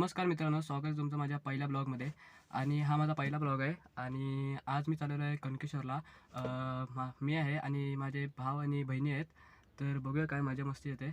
नमस्कार मित्रांनो स्वागत आहे तुमचं माझ्या पहिल्या ब्लॉगमध्ये. आणि हा माझा पहिला ब्लॉग आहे. आणि आज मी चाललेलो आहे कणकेश्वरला मी आहे आणि माझे भाव आणि बहिणी आहेत. तर बघूया काय मजा मस्ती येते.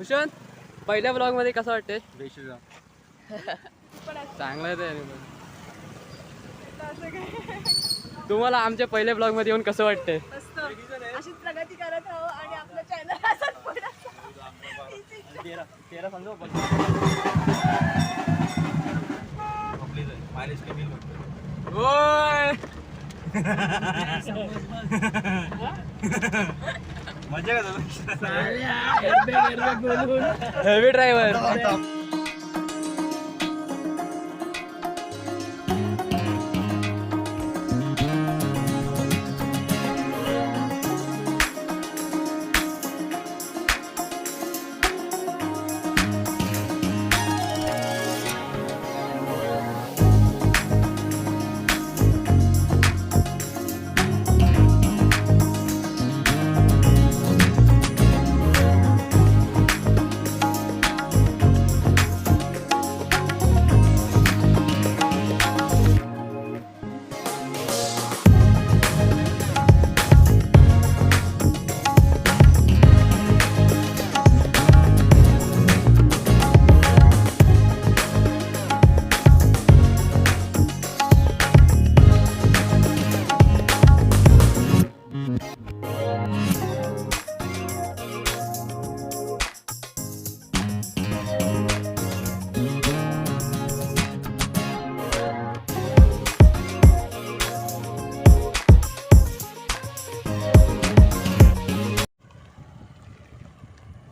भूषण पहिल्या ब्लॉगमध्ये कसं वाटते चांगलं आहे. तुम्हाला आमच्या पहिल्या ब्लॉगमध्ये येऊन कसं वाटतंय? मस्त. अशीच प्रगती करत राहू आणि आपलं चॅनल హెవీ డ్రైవర్.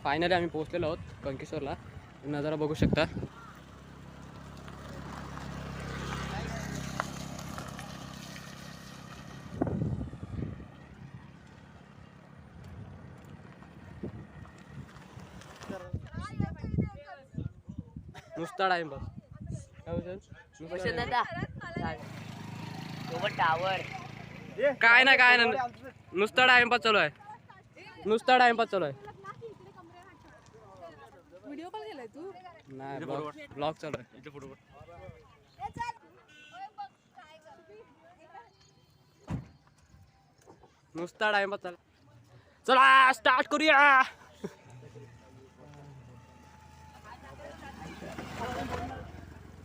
फायनली आम्ही पोहोचलेलो आहोत कंकेश्वरला नजारा बघू शकता. नुसता भूषण? नुसता काय ना काय ना. नुसता टाइमपास चालू आहे. नुसता टाइमपास चालू आहे. केलाय तू? नाही ब्लॉग ब्लॉग चालू आहे. नुसता टाइमपास चालू चला स्टार्ट करूया.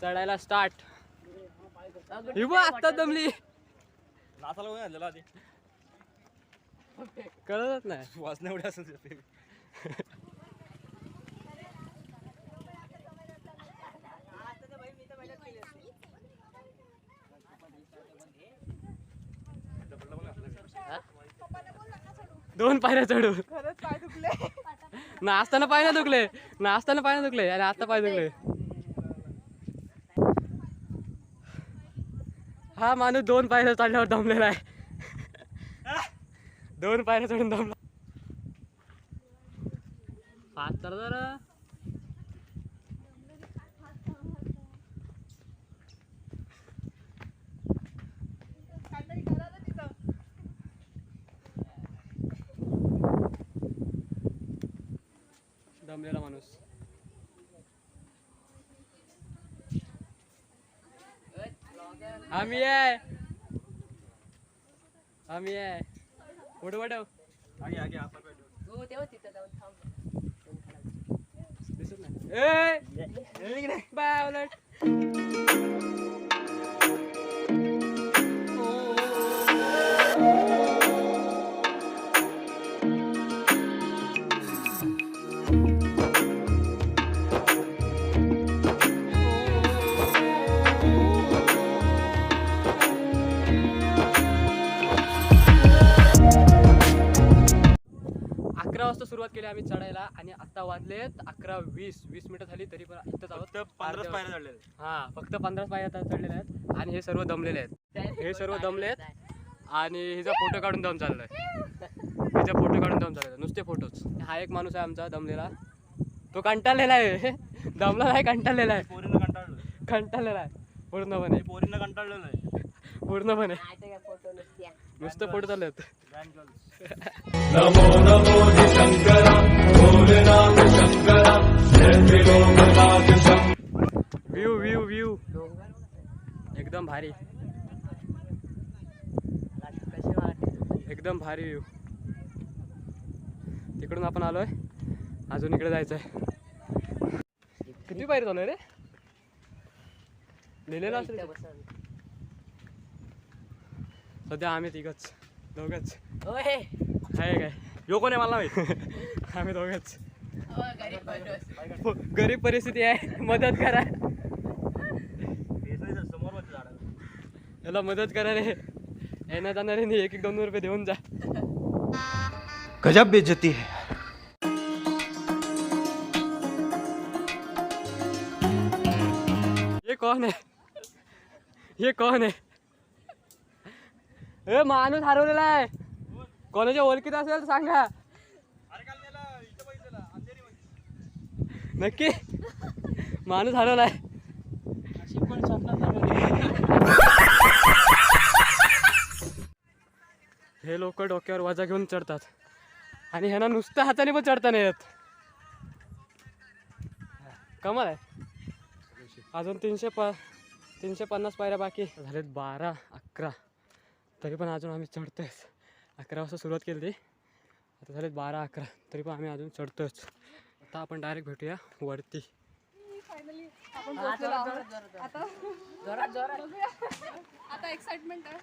चढायला स्टार्ट ही आत्ता दमली. कळतच नाही. वाचण्या एवढ्या असेल दोन पायऱ्या चढू. खरंच पाय दुखले. नाचताना पाय ना दुखले. नाचताना पाय ना दुखले. आणि आता पाय दुखले. हा माणूस दोन पायऱ्या चढल्यावर दमलेला आहे. दोन पायऱ्या चढून दमला. फास्ट तर जरा. दमलेला माणूस आम्ही आहे आम्ही आहे फोटो पाठव आगे आगे आता हो तेव्हा तिथं जाऊन थांब दिसत नाही ए बाय उलट वाजता सुरुवात केली आम्ही चढायला आणि आता वाजलेत अकरा वीस वीस मिनिटं झाली तरी पण इथंच आहोत पंधराच अर्ध्या- पायऱ्या चढलेले हा फक्त पंधराच पाय आता चढलेले आहेत आणि हे सर्व दमलेले आहेत. हे सर्व दमले आहेत आणि हिचा फोटो काढून जाऊन चाललाय. हिचा फोटो काढून जाऊन चाललाय. नुसते फोटोच. हा एक माणूस आहे आमचा दमलेला. तो कंटाळलेला आहे. दमला नाही कंटाळलेला आहे. पोरीनं कंटाळलं. कंटाळलेला आहे. पूर्णपणे. पोरीनं कंटाळलेलं आहे. पूर्णपणे. फोटो नसत्या. नुसतं फोटो चालले आहेत. Van girls. View view view. एकदम भारी. एकदम भारी व्ह्यू. तिकडून आपण आलोय. अजून इकडे जायचंय. किती पायरी चालू रे? लिहिलेलं असेल सध्या आम्ही तिघच. दोघच. ओय. आहे काय यो कोण आहे मला माहीत? आम्ही दोघच. गरीब. हो, गरीब परिस्थिती आहे. मदत करा. याला मदत करा रे. येण्या जाणाऱ्यांनी एक एक दोन रुपये देऊन जा. गजब बेइज्जती है। ये कौन है? ये कौन है? ए माणूस हरवलेला आहे. कोणाच्या ओळखीत असेल तर सांगा. नक्की. माणूस हरवलाय. हे लोक डोक्यावर वजा घेऊन चढतात. आणि ह्यांना नुसत्या हाताने पण चढता नाही येत. कमाल आहे. अजून तीनशे प तीनशे पन्नास पायऱ्या बाकी. झालेत बारा अकरा. तरी पण अजून आम्ही चढतोय अकरा वाजता सुरुवात केली ती. आता झालेत बारा अकरा. तरी पण आम्ही अजून चढतोच आता आपण डायरेक्ट भेटूया वरती. फायनली आपण पोहोचलेलो आहोत. आता जोरात जोरात आता एक्साइटमेंट आहे.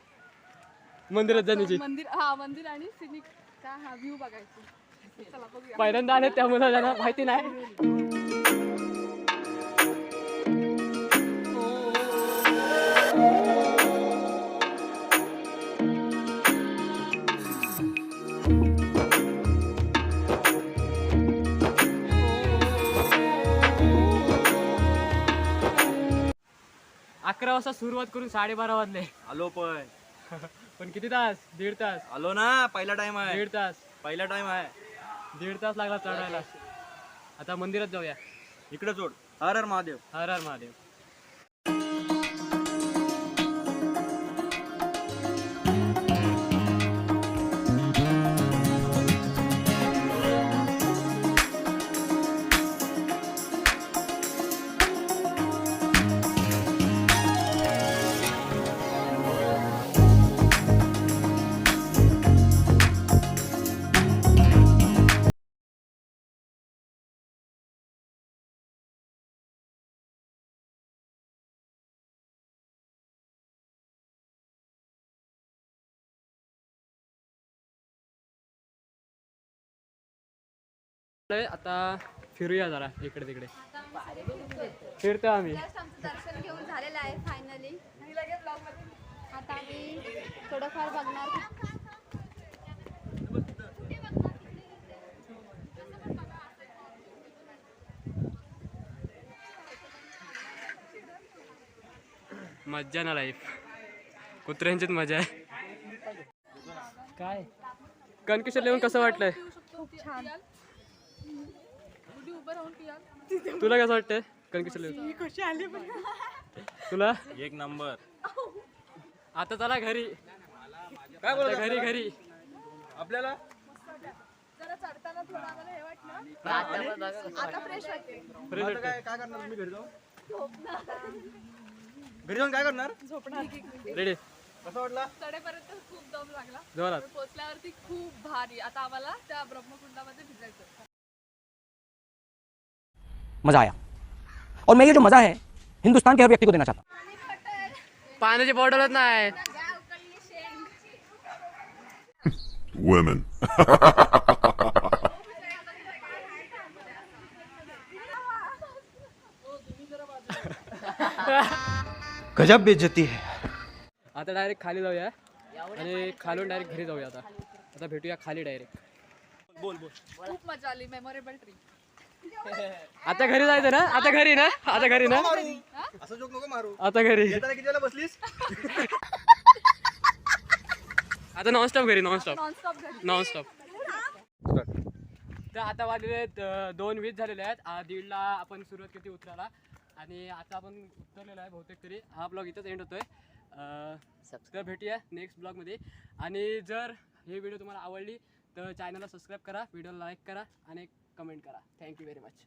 मंदिरात जाण्याची मंदिर हा मंदिर आणि सिनिक का हा व्ह्यू बघायची. चला बघूया. पहिल्यांदा आले त्यामुळे त्यांना माहिती नाही. अकरा वाजता सुरुवात करून साडेबारा वाजले. आलो पण. पण किती तास? दीड तास. आलो ना पहिला टाइम आहे. दीड तास. पहिला टाइम आहे. दीड तास लागला चढायला. आता मंदिरात जाऊया. इकडे सोड. हर हर महादेव. हर हर महादेव. आता फिरूया जरा इकडे तिकडे. फिरतो आम्ही. आमचं दर्शन घेऊन झालेलं आहे फायनली आता आम्ही थोडंफार बघणार. मज्जा ना लाईफ कुत्र्यांचीच मजा आहे. काय? कणकेश्वर येऊन कसं वाटलंय? खूप छान. तुला कसं वाटतंय? कणकेश्वर येऊन कशी आली तुला? एक नंबर. आता चला घरी. काय आता घरी घरी. आपल्याला? जरा चढताना थोडं आम्हाला हे वाटलं. आता फ्रेश वाटते फ्रेश आता काय काय करणार? तुम्ही घरी जाऊन घरी जाऊन काय करणार? झोपणार. रेडी कसा वाटला? चढेपर्यंत खूप दम लागला. पोचल्यावरती खूप भारी. आता आम्हाला त्या ब्रह्मकुंडामध्ये भिजायचं मज़ा आया। और मैं ये जो मज़ा है हिंदुस्तान के हर व्यक्ति को देना चाहता हूँ। पाण्याची बॉटलच नाही Women. गजब बेइज्जती है। आता डायरेक्ट खाली जाऊया। आणि खालून डायरेक्ट घरी जाऊया आता। आता भेटूया खाली डायरेक्ट बोल बोल खूप मज़ा आली मेमोरेबल ट्रिप आता घरी जायचं ना? आता घरी ना? आता घरी ना? असं जोक नको मारू. आता घरी. येताना किती वेळा बसलीस? आता नॉनस्टॉप घरी नॉनस्टॉप तर आता वाजलेले आहेत अं, दोन वीस झालेले आहेत. आ, दीडला आपण सुरुवात केली उतरायला. आणि आता आपण उतरलेलो आहे बहुतेक तरी. हा ब्लॉग इथंच एंड होतोय. अं, तर भेटूया नेक्स्ट ब्लॉगमध्ये आणि जर ही व्हिडिओ तुम्हाला आवडली तर चॅनलला सबस्क्राईब करा व्हिडिओला लाईक करा. आणि कमेंट करा थँक्यू व्हेरी मच